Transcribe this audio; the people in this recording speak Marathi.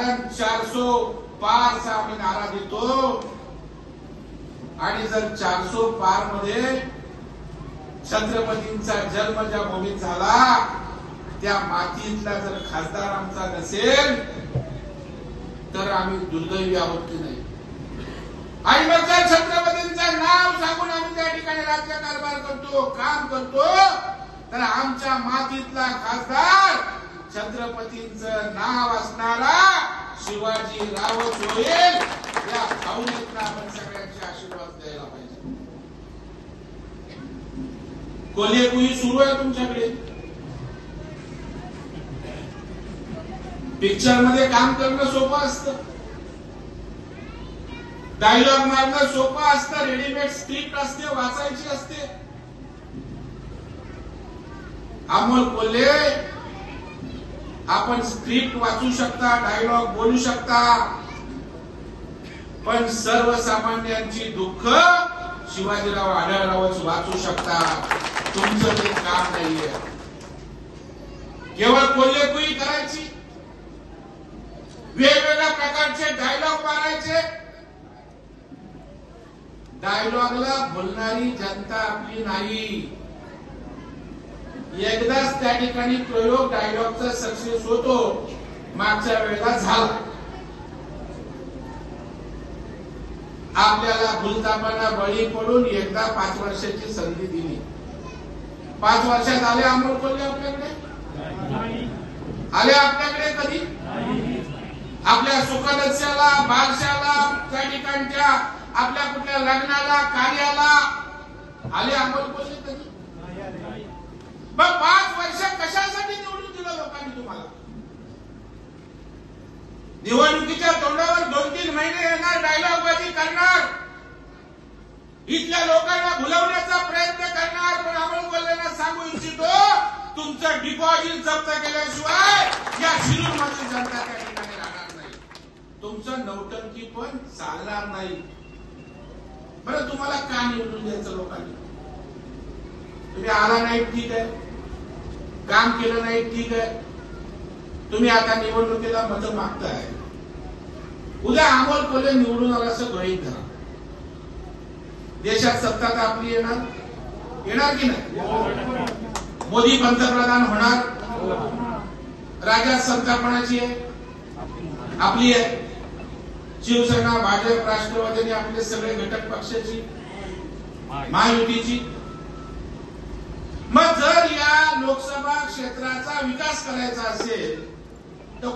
कारण चारसो पारचा आम्ही नारा देतो. आणि जर चारसो पारमध्ये छत्रपतींचा जन्म ज्या भूमीत झाला त्या मातीतला जर खासदार आमचा नसेल तर आम्ही दुर्दैवी आहोत की नाही? आणि मग जर छत्रपतींचं नाव सांगून आम्ही त्या ठिकाणी राज्य कारभार करतो काम करतो तर आमच्या मातीतला खासदार छत्रपतींचं नाव असणारा शिवाजी रावच होईल या भावनेतनं आपण सगळ्यांचे आशीर्वाद द्यायला पाहिजे. कोल्हेकुई सुरू आहे तुमच्याकडे? पिक्चरमध्ये काम करणं सोपं असतं. डायलॉग मारणं सोपं असतं. रेडीमेड स्क्रिप्ट असते वाचायची असते. अमोल कोल्हे आपण स्क्रिप्ट वाचू शकता डायलॉग बोलू शकता. पण सर्वसामान्यांची दुःख शिवाजीराव आढळरावच वाचू शकता. तुमचं ते काम नाहीये. केवळ कोल्हेकुई करायची. वेगवेगळ्या प्रकारचे डायलॉग मारायचे. डायलॉगला बोलणारी जनता आपली नाही. एकदाच त्या ठिकाणी प्रयोग डायलॉगचा सक्सेस होतो मागच्या वेळेला झाला. आपल्याला भूलतापांना बळी पडून एकदा पाच वर्षाची संधी दिली. पाच वर्षात आले अमोल कोल्हे आपल्याकडे? आले आपल्याकडे कधी? आपल्या सुखदस्याला बारशाला त्या ठिकाणच्या आपल्या कुठल्या लग्नाला कार्याला आले अमोल कोल्हे? मग पाच वर्ष कशासाठी निवडून दिलं लोकांनी तुम्हाला? निवडणुकीच्या तोंडावर दोन तीन महिने येणार डायलॉगबाजी करणार. इथल्या लोकांना भुलवण्याचा प्रयत्न करणार पण अमोल कोल्हेंना सांगू इच्छितो तुमचं डिपॉझिट जप्त केल्याशिवाय या शिरूरमध्ये जनता त्या ठिकाणी राहणार नाही. तुमचं नौटंकी पण चालणार नाही. बरं तुम्हाला का निवडून द्यायचं लोकांनी? तुम्ही आला नाही ठीक आहे. काम केलं नाही ठीक आहे. तुम्ही आता निवडणुकीला मत मागताय. उद्या अमोल कोल्हे निवडून आला असं गृहित धरा. देशात सत्ता तर आपली येणार? येणार की नाही? मोदी पंतप्रधान होणार? राज्यात सत्ता कोणाची आहे? आपली आहे. शिवसेना भाजप राष्ट्रवादी आपले सगळे घटक पक्षाची महायुतीची. लोकसभा क्षेत्राचा विकास करायचा असेल तर